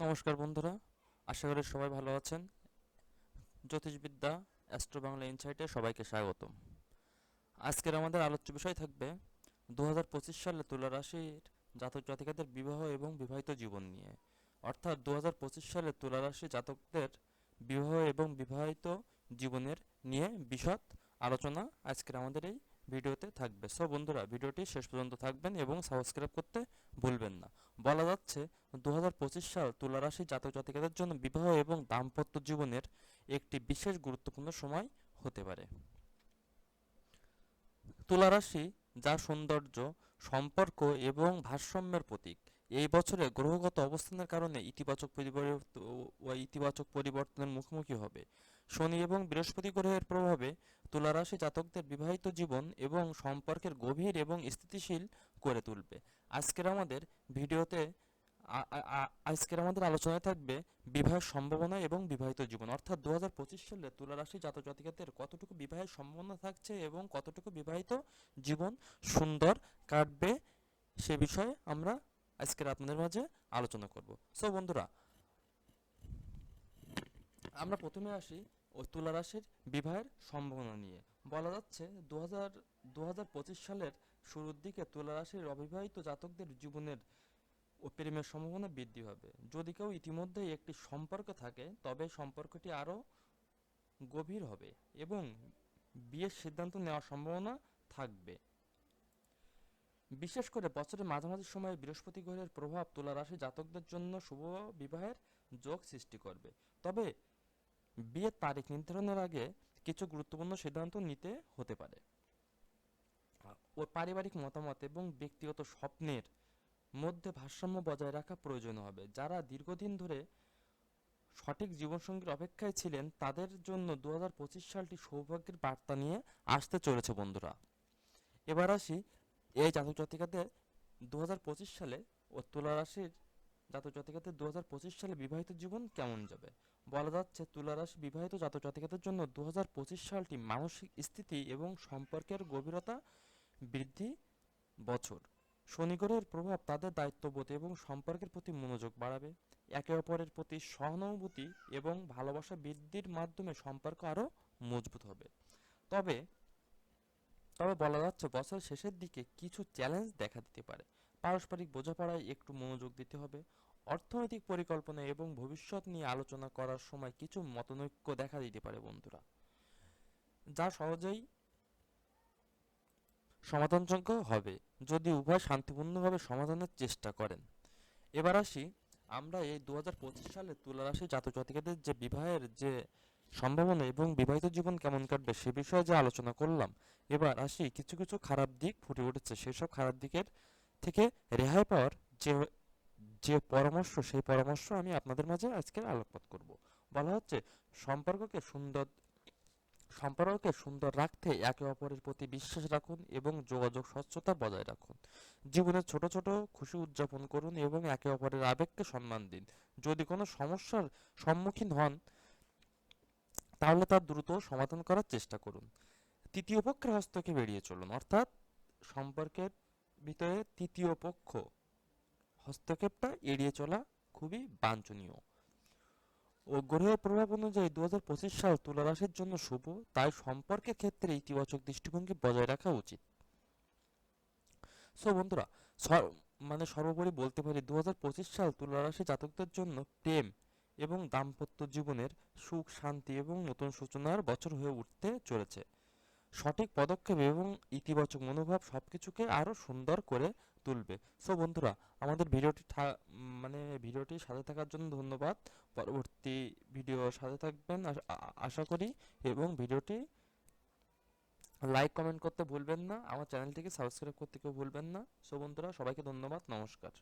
নমস্কার বন্ধুরা, আশা করি সবাই ভালো আছেন। জ্যোতিষবিদ্যা অ্যাস্ট্রো বাংলা ইনসাইটে সবাইকে স্বাগতম। আজকের আমাদের আলোচ্য বিষয় থাকবে দু হাজার পঁচিশ সালে তুলা রাশির জাতক জাতিকাদের বিবাহ এবং বিবাহিত জীবন নিয়ে। অর্থাৎ দু হাজার পঁচিশ সালে তুলা রাশি জাতকদের বিবাহ এবং বিবাহিত জীবনের নিয়ে বিশদ আলোচনা আজকের আমাদের এই ভিডিওতে থাকবে। সো বন্ধুরা, ভিডিওটি শেষ পর্যন্ত থাকবেন এবং সাবস্ক্রাইব করতে ভুলবেন না। বলা যাচ্ছে দু সাল তুলা রাশি জাতক জাতিকাদের জন্য বিবাহ এবং দাম্পত্য জীবনের একটি বিশেষ গুরুত্বপূর্ণ সময় হতে পারে। তুলা রাশি যা সৌন্দর্য, সম্পর্ক এবং ভারসাম্যের প্রতীক। এই বছরে গ্রহগত অবস্থানের কারণে ইতিবাচক পরিবর্তন ইতিবাচক পরিবর্তনের মুখোমুখি হবে। শনি এবং বৃহস্পতি গ্রহের প্রভাবে তুলা রাশি জাতকদের বিবাহিত জীবন এবং সম্পর্কের গভীর এবং স্থিতিশীল করে তুলবে। আজকের আমাদের ভিডিওতে আজকের আমাদের আলোচনায় থাকবে বিবাহের সম্ভাবনা এবং বিবাহিত জীবন। অর্থাৎ দু হাজার পঁচিশ সালে তুলা রাশি জাতক জাতিকাদের কতটুকু বিবাহের সম্ভাবনা থাকছে এবং কতটুকু বিবাহিত জীবন সুন্দর কাটবে সে বিষয়ে আমরা আজকের আপনাদের মাঝে আলোচনা করব। সো বন্ধুরা, আমরা প্রথমে আসি ওই তুলা রাশির বিবাহের সম্ভাবনা নিয়ে। বলা যাচ্ছে দু হাজার সালের শুরুর দিকে তুলা রাশির অবিবাহিত জাতকদের জীবনের ও প্রেমের সম্ভাবনা বৃদ্ধি হবে। যদি কেউ ইতিমধ্যে একটি সম্পর্ক থাকে, তবে সম্পর্কটি আরও গভীর হবে এবং বিয়ের সিদ্ধান্ত নেওয়ার সম্ভাবনা থাকবে। বিশেষ করে বছরের মাঝামাঝি সময়ে বৃহস্পতি গ্রহের প্রভাব তুলা রাশি জাতকদের জন্য শুভ বিবাহের যোগ সৃষ্টি করবে। তবে বিয়ের তারিখ নির্ধারণের আগে কিছু গুরুত্বপূর্ণ সিদ্ধান্ত নিতে হতে পারে। ওর পারিবারিক মতামত এবং ব্যক্তিগত স্বপ্নের মধ্যে ভারসাম্য বজায় রাখা প্রয়োজন হবে। যারা দীর্ঘদিন ধরে সঠিক জীবনসঙ্গীর অপেক্ষায় ছিলেন, তাদের জন্য দু হাজার পঁচিশ সালটি সৌভাগ্যের বার্তা নিয়ে আসতে চলেছে বন্ধুরা। এবার আসি এই জাতক জাতিকাদের দু হাজার পঁচিশ সালে ও তুলা রাশির জাতক জাতিকাদের দু সালে বিবাহিত জীবন কেমন যাবে? বলা যাচ্ছে তুলা রাশি বিবাহিত জাতক জাতিকাদের জন্য দু সালটি মানসিক স্থিতি এবং সম্পর্কের গভীরতা বৃদ্ধি বছর। শনি গ্রহের প্রভাব তাদের দায়িত্ববোধ এবং সম্পর্কের প্রতি মনোযোগ বাড়াবে। একে অপরের প্রতি সহানুভূতি এবং ভালোবাসা বৃদ্ধির মাধ্যমে সম্পর্ক আরও মজবুত হবে। তবে তবে বলা যাচ্ছে বছর শেষের দিকে কিছু চ্যালেঞ্জ দেখা দিতে পারে। পারস্পরিক বোঝাপড়ায় একটু মনোযোগ দিতে হবে। অর্থনৈতিক পরিকল্পনা এবং ভবিষ্যৎ নিয়ে আলোচনা করার সময় কিছু মতনৈক্য দেখা দিতে পারে, বন্ধুরা। যা সহজেই সমাধানযোগ্য হবে যদি উভয় শান্তিপূর্ণভাবে সমাধানের চেষ্টা করেন। এবার আসি, আমরা এই দু হাজার পঁচিশ সালে তুলা রাশি জাতক জাতিকাদের যে বিবাহের যে সম্ভাবনা এবং বিবাহিত জীবন কেমন কাটবে সে বিষয়ে যে আলোচনা করলাম, এবার আসি কিছু কিছু খারাপ দিক ফুটে উঠেছে। সেসব খারাপ দিকের থেকে রেহাই পাওয়ার যে যে পরামর্শ, সেই পরামর্শ আমি আপনাদের মাঝে আজকে আলোকপাত করব। বলা হচ্ছে, সম্পর্ককে সুন্দর সম্পর্ককে সুন্দর রাখতে একে অপরের প্রতি বিশ্বাস রাখুন এবং যোগাযোগ স্বচ্ছতা বজায় রাখুন। জীবনের ছোট ছোট খুশি উদযাপন করুন এবং একে অপরের আবেগকে সম্মান দিন। যদি কোনো সমস্যার সম্মুখীন হন, তাহলে তার দ্রুত সমাধান করার চেষ্টা করুন। তৃতীয় পক্ষের হস্তক্ষেপ এড়িয়ে চলুন, অর্থাৎ সম্পর্কের ভিতরে তৃতীয় পক্ষ। হস্তক্ষেপটা এড়িয়ে চলা খুবই বাঞ্ছনীয়। ও গ্রহের প্রভাব অনুযায়ী দু হাজার পঁচিশ সাল তুলা রাশির জন্য শুভ, তাই সম্পর্কের ক্ষেত্রে ইতিবাচক দৃষ্টিভঙ্গি বজায় রাখা উচিত। সো বন্ধুরা মানে সর্বোপরি বলতে পারি দু হাজার পঁচিশ সাল তুলা রাশি জাতকদের জন্য প্রেম এবং দাম্পত্য জীবনের সুখ, শান্তি এবং নতুন সূচনার বছর হয়ে উঠতে চলেছে। সঠিক পদক্ষেপ এবং ইতিবাচক মনোভাব সব কিছুকে আরও সুন্দর করে তুলবে। সো বন্ধুরা, আমাদের ভিডিওটি মানে ভিডিওটি সাথে থাকার জন্য ধন্যবাদ। পরবর্তী ভিডিও সাথে থাকবেন। আশা করি এবং ভিডিওটি লাইক কমেন্ট করতে ভুলবেন না। আমার চ্যানেলটিকে সাবস্ক্রাইব করতে কেউ ভুলবেন না। সো বন্ধুরা, সবাইকে ধন্যবাদ। নমস্কার।